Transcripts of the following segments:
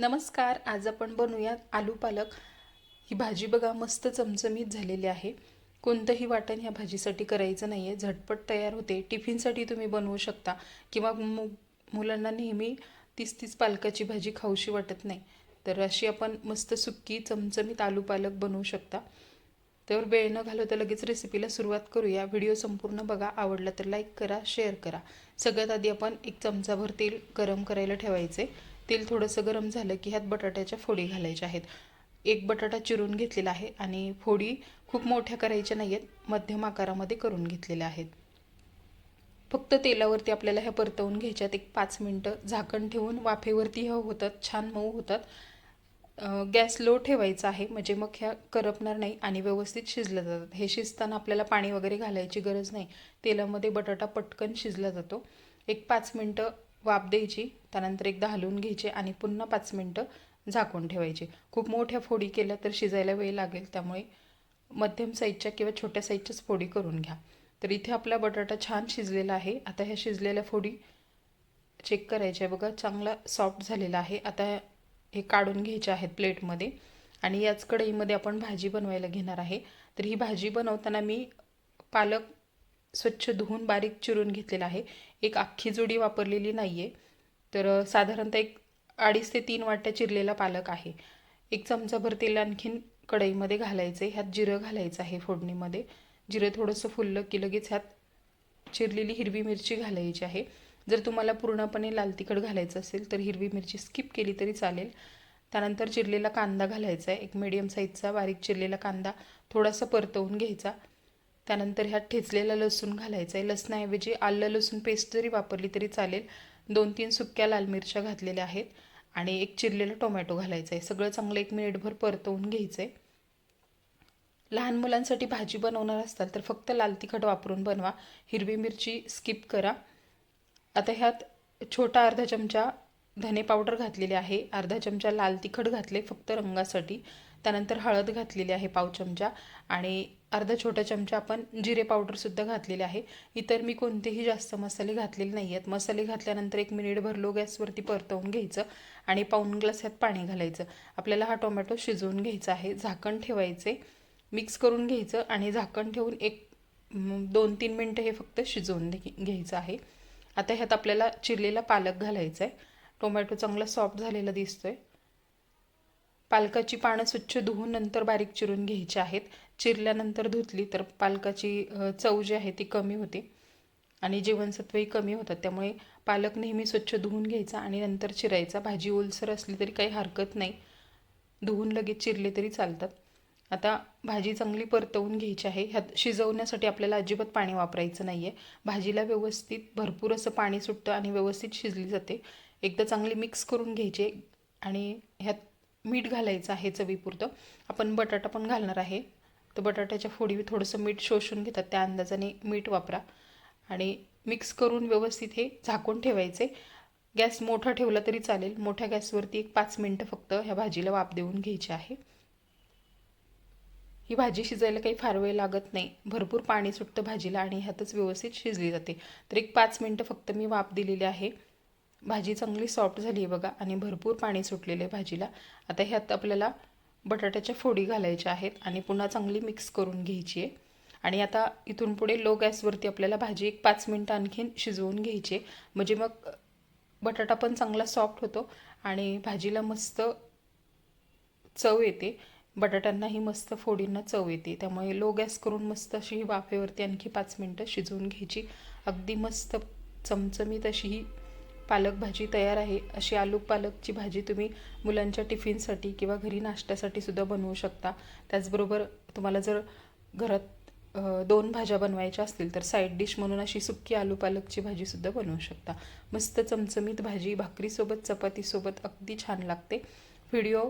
नमस्कार आज आपण बनवूयात आलू पालक. ही भाजी बघा मस्त चमचमीत झालेली आहे. कोणतंही वाटण ह्या भाजीसाठी करायचं नाही आहे झटपट तयार होते. टिफिनसाठी तुम्ही बनवू शकता. किंवा मु मुलांना नेहमी तीस तीस पालकाची भाजी खाऊशी वाटत नाही. तर अशी आपण मस्त सुक्की चमचमीत आलू पालक बनवू शकता. तर वेळ न घालवता लगेच रेसिपीला सुरुवात करूया. व्हिडिओ संपूर्ण बघा. आवडला तर लाईक करा शेअर करा. सगळ्यात आधी आपण एक चमचाभर तेल गरम करायला ठेवायचे तेल थोडंसं गरम झालं की ह्यात बटाट्याच्या फोडी घालायच्या आहेत. एक बटाटा चिरून घेतलेला आहे आणि फोडी खूप मोठ्या करायच्या नाही आहेत मध्यम आकारामध्ये करून घेतलेल्या आहेत. फक्त तेलावरती आपल्याला ह्या परतवून घ्यायच्यात एक पाच मिनटं झाकण ठेवून वाफेवरती ह्या होतात छान मऊ होतात. गॅस लो ठेवायचा आहे म्हणजे मग ह्या करपणार नाही आणि व्यवस्थित शिजलं जातात. हे शिजताना आपल्याला पाणी वगैरे घालायची गरज नाही. तेलामध्ये बटाटा पटकन शिजला जातो. एक पाच मिनटं वाफ द्यायची त्यानंतर एकदा हलवून घ्यायचे आणि पुन्हा पाच मिनटं झाकून ठेवायचे. खूप मोठ्या फोडी केल्या तर शिजायला वेळ लागेल त्यामुळे मध्यम साईजच्या किंवा छोट्या साईजच्याच फोडी करून घ्या. तर इथे आपला बटाटा छान शिजलेला आहे. आता ह्या शिजलेल्या फोडी चेक करायच्या बघा चांगला सॉफ्ट झालेला आहे. आता हे काढून घ्यायचे आहेत प्लेटमध्ये आणि याच कढईमध्ये आपण भाजी बनवायला घेणार आहे. तर ही भाजी बनवताना मी पालक स्वच्छ धुवून बारीक चिरून घेतलेला आहे. एक अख्खी जोडी वापरलेली नाही आहे तर साधारणतः एक अडीच ते तीन वाट्या चिरलेला पालक आहे. एक चमचाभर तेल आणखीन कढईमध्ये घालायचं आहे ह्यात जिरं घालायचं आहे फोडणीमध्ये. जिरं थोडंसं फुललं की लगेच ह्यात चिरलेली हिरवी मिरची घालायची आहे. जर तुम्हाला पूर्णपणे लाल तिखट घालायचं असेल तर हिरवी मिरची स्किप केली तरी चालेल. त्यानंतर चिरलेला कांदा घालायचा आहे. एक मिडियम साईजचा बारीक चिरलेला कांदा थोडासा परतवून घ्यायचा. त्यानंतर ह्यात ठेचलेला लसूण घालायचा आहे लसणाऐवजी आलं लसूण पेस्ट जरी वापरली तरी चालेल. दोन तीन सुक्या लाल मिरच्या घातलेल्या आहेत आणि एक चिरलेला टोमॅटो घालायचा आहे सगळं चांगलं एक मिनिटभर परतवून घ्यायचं आहे लहान मुलांसाठी भाजी बनवणार असताल तर फक्त लाल तिखट वापरून बनवा. हिरवी मिरची स्किप करा. आता ह्यात छोटा अर्धा चमचा धने पावडर घातलेली आहे. अर्धा चमचा लाल तिखट घातले फक्त रंगासाठी. त्यानंतर हळद घातलेली आहे पाव चमचा आणि अर्धा छोटा चमचा आपण जिरे पावडरसुद्धा घातलेले आहे. इतर मी कोणतेही जास्त मसाले घातलेले नाही आहेत मसाले घातल्यानंतर एक मिनिट भरलो गॅसवरती परतवून घ्यायचं आणि पाऊन ग्लास ह्यात पाणी घालायचं. आपल्याला हा टोमॅटो शिजवून घ्यायचा आहे. झाकण ठेवायचे. मिक्स करून घ्यायचं आणि झाकण ठेवून एक दोन तीन मिनटं हे फक्त शिजवून घ्यायचं आहे. आता ह्यात आपल्याला चिरलेला पालक घालायचा आहे. टोमॅटो चांगला सॉफ्ट झालेला दिसतोय. पालकाची पानं स्वच्छ धुवून नंतर बारीक चिरून घ्यायची आहेत. चिरल्यानंतर धुतली तर पालकाची चव जी आहे ती कमी होते. आणि जीवनसत्वही कमी होतात. त्यामुळे पालक नेहमी स्वच्छ धुवून घ्यायचा आणि नंतर चिरायचा. भाजी ओलसर असली तरी काही हरकत नाही. धुवून लगेच चिरले तरी चालतात. आता भाजी चांगली परतवून घ्यायची आहे. ह्यात शिजवण्यासाठी आपल्याला अजिबात पाणी वापरायचं नाही आहे भाजीला व्यवस्थित भरपूर असं पाणी सुटतं आणि व्यवस्थित शिजली जाते. एकदा चांगली मिक्स करून घ्यायचे आणि ह्यात मीठ घालायचं आहे चवीपुरतं. आपण बटाटा पण घालणार आहे. तर बटाट्याच्या फोडी थोडंसं मीठ शोषून घेतात त्या अंदाजाने मीठ वापरा. आणि मिक्स करून व्यवस्थित हे झाकून ठेवायचे. गॅस मोठा ठेवला तरी चालेल. मोठ्या गॅसवरती एक पाच मिनटं फक्त ह्या भाजीला वाफ देऊन घ्यायची आहे. ही भाजी शिजायला काही फार वेळ लागत नाही. भरपूर पाणी सुटतं भाजीला आणि ह्यातच व्यवस्थित शिजली जाते. तर एक पाच मिनटं फक्त मी वाफ दिलेली आहे. भाजी चांगली सॉफ्ट झाली आहे बघा आणि भरपूर पाणी सुटलेलं आहे भाजीला. आता ह्यात आपल्याला बटाट्याच्या फोडी घालायच्या आहेत आणि पुन्हा चांगली मिक्स करून घ्यायची आहे. आणि आता इथून पुढे लो गॅसवरती आपल्याला भाजी एक पाच मिनटं आणखीन शिजवून घ्यायची आहे. म्हणजे मग बटाटा पण चांगला सॉफ्ट होतो आणि भाजीला मस्त चव येते. बटाट्यांनाही मस्त फोडींना चव येते. त्यामुळे लो गॅस करून मस्त अशी ही वाफेवरती आणखी पाच मिनटं शिजवून घ्यायची. अगदी मस्त चमचमीत अशी ही पालक भाजी तयार आहे. अशी आलू पालकची भाजी तुम्ही मुलांच्या टिफिनसाठी किंवा घरी नाश्त्यासाठी सुद्धा बनवू शकता. त्याचबरोबर तुम्हाला जर घरात दोन भाज्या बनवायच्या असतील तर साईड डिश म्हणून अशी सुक्की आलू पालकची भाजीसुद्धा बनवू शकता. मस्त चमचमीत भाजी भाकरीसोबत चपातीसोबत अगदी छान लागते. व्हिडिओ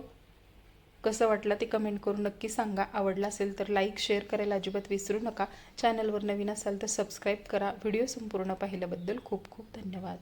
कसं वाटला ते कमेंट करून नक्की सांगा. आवडला असेल तर लाईक शेअर करायला अजिबात विसरू नका. चॅनलवर नवीन असाल तर सबस्क्राईब करा. व्हिडिओ संपूर्ण पाहिल्याबद्दल खूप खूप धन्यवाद.